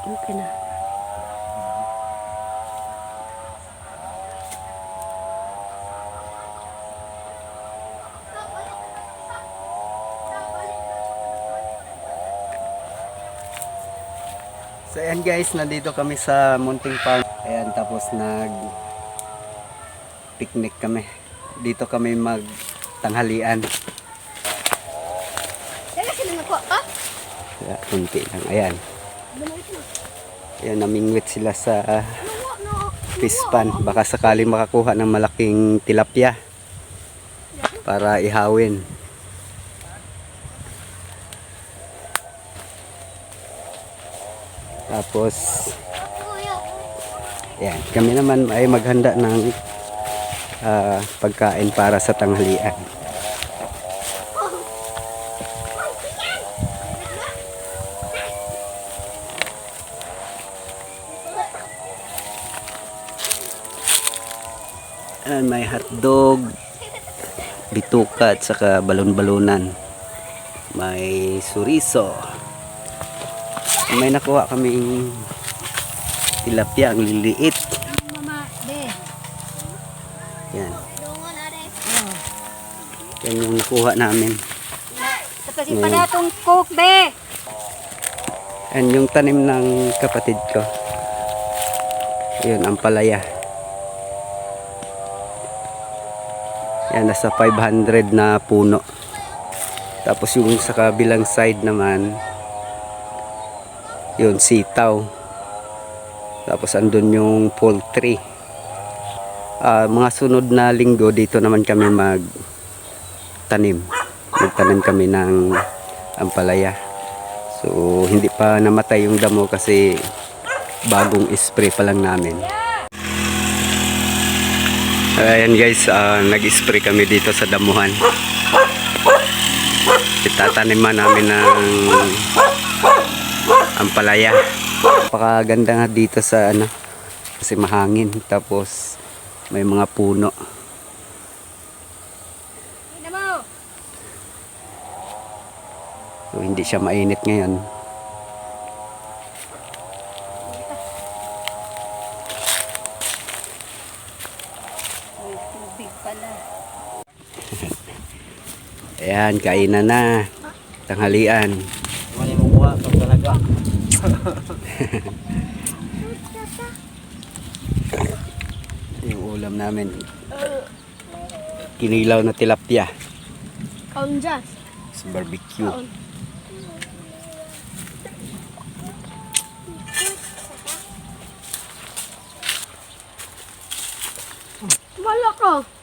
Okay na. So ayan guys, nandito kami sa Munting Farm. Ayan, tapos nag picnic kami. Dito kami magtanghalian. Kaya sila nako, ah? Kaya kunti lang. Ayan. Ayan, namingwit sila sa fish pan. Baka sakaling makakuha ng malaking tilapia para ihawin. Tapos, ayan, kami naman ay maghanda ng ah, pagkain para sa tanghalian. Ayan, may hotdog, bituka at saka balon-balunan. May suriso. May nakuha kaming tilapia, ang liliit. Yan. Yan yung nakuha namin. Kasi pa natong cook, be. Yan yung tanim ng kapatid ko. Yun, ang palaya. Yan, nasa 500 na puno. Tapos yung sa kabilang side naman, yun, sitaw. Tapos andun yung poultry. Ah, mga sunod na linggo, dito naman kami mag tanim. Magtanim kami ng ampalaya. So, hindi pa namatay yung damo kasi bagong spray pa lang namin. Ayan guys, ah, nag-spray kami dito sa damuhan. Itataniman namin ng ampalaya. Napakaganda nga dito sa ano, kasi mahangin. Tapos may mga puno. So, hindi siya mainit ngayon. May tubig pala. Ayan, kainan na. Tanghalian. Mali mo kuha kang talaga. Yung ulam namin. Kinilaw na tilapia Kaun dyan. sa barbecue. Oh.